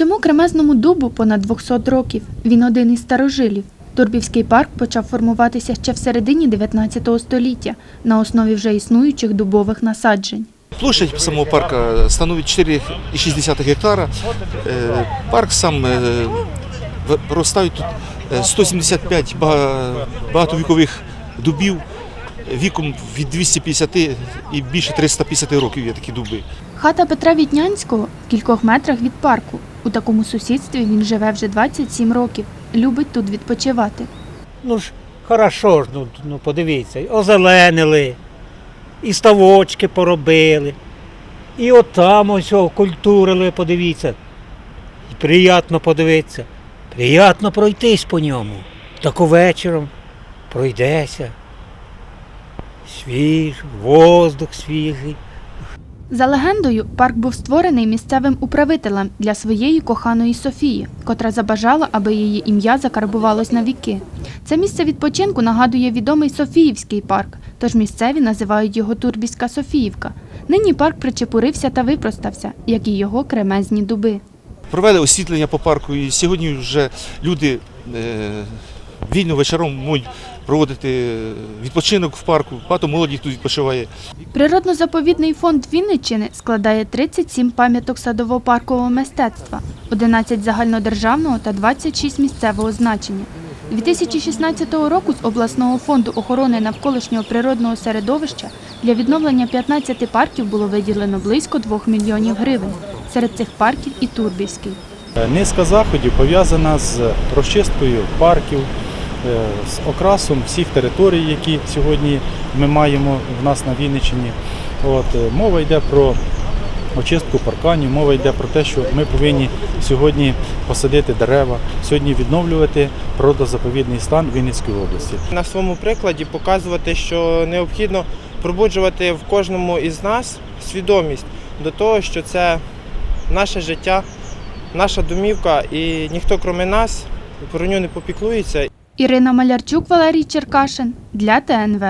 Цьому кремезному дубу понад 200 років. Він один із старожилів. Турбівський парк почав формуватися ще в середині 19 століття на основі вже існуючих дубових насаджень. Площадь самого парка становить 4,6 гектара. Е, Парк сам е, проростають тут е, 175 ба- багатовікових дубів віком від 250 і більше 350 років є такі дуби. Хата Петра Вітнянського в кількох метрах від парку. У такому сусідстві він живе вже 27 років. Любить тут відпочивати. Ну ж, хорошо ж, ну, ну подивіться, озеленили, і ставочки поробили, і отам ось культурили, подивіться. І приємно подивитися. Приємно пройтись по ньому. Так вечором пройдеся. Свіж, воздух свіжий. За легендою, парк був створений місцевим управителем для своєї коханої Софії, котра забажала, аби її ім'я закарбувалось на віки. Це місце відпочинку нагадує відомий Софіївський парк, тож місцеві називають його Турбіська Софіївка. Нині парк причепурився та випростався, як і його кремезні дуби. Провели освітлення по парку, і сьогодні вже люди е, вільно вечором можуть проводити відпочинок в парку. Багато молоді тут відпочиває. Природно-заповідний фонд Вінниччини складає 37 пам'яток садово-паркового мистецтва, 11 загальнодержавного та 26 місцевого значення. 2016 року з обласного фонду охорони навколишнього природного середовища для відновлення 15 парків було виділено близько 2 мільйонів гривень. Серед цих парків і Турбівський. Низка заходів пов'язана з розчисткою парків, з окрасом всіх територій, які сьогодні ми маємо в нас на Вінниччині. От, е, мова йде про очистку парканів, мова йде про те, що ми повинні сьогодні посадити дерева, сьогодні відновлювати природозаповідний стан Вінницької області. на своєму прикладі показувати, що необхідно пробуджувати в кожному із нас свідомість до того, що це наше життя, наша домівка, і ніхто крім нас про нього не попіклується. Ірина Малярчук, Валерій Черкашин для ТНВ.